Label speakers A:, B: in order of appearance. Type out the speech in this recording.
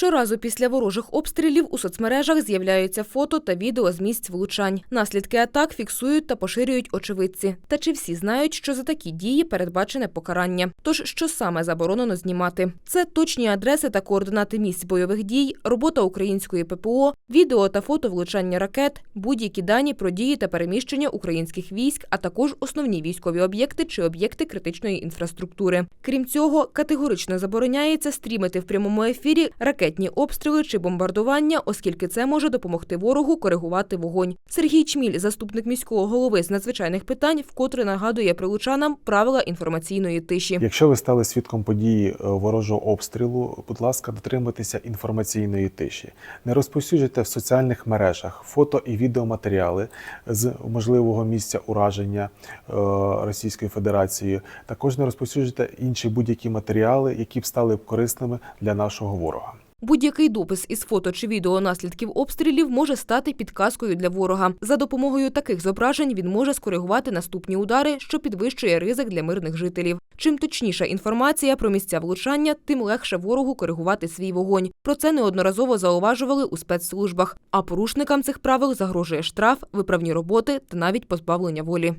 A: Щоразу після ворожих обстрілів у соцмережах з'являються фото та відео з місць влучань. Наслідки атак фіксують та поширюють очевидці. Та чи всі знають, що за такі дії передбачене покарання? Тож що саме заборонено знімати? Це точні адреси та координати місць бойових дій, робота української ППО, відео та фото влучання ракет, будь-які дані про дії та переміщення українських військ, а також основні військові об'єкти чи об'єкти критичної інфраструктури. Крім цього, категорично забороняється стрімити в прямому ефірі ракетні обстріли чи бомбардування, оскільки це може допомогти ворогу коригувати вогонь. Сергій Чміль, заступник міського голови з надзвичайних питань, вкотре нагадує прилучанам правила інформаційної тиші.
B: Якщо ви стали свідком події е, ворожого обстрілу, будь ласка, дотримуйтеся інформаційної тиші. Не розповсюджуйте в соціальних мережах фото і відеоматеріали з можливого місця ураження е, Російської Федерації. Також не розповсюджуйте інші будь-які матеріали, які б стали б корисними для нашого ворога.
A: Будь-який допис із фото чи відео наслідків обстрілів може стати підказкою для ворога. За допомогою таких зображень він може скоригувати наступні удари, що підвищує ризик для мирних жителів. Чим точніша інформація про місця влучання, тим легше ворогу коригувати свій вогонь. Про це неодноразово зауважували у спецслужбах. А порушникам цих правил загрожує штраф, виправні роботи та навіть позбавлення волі.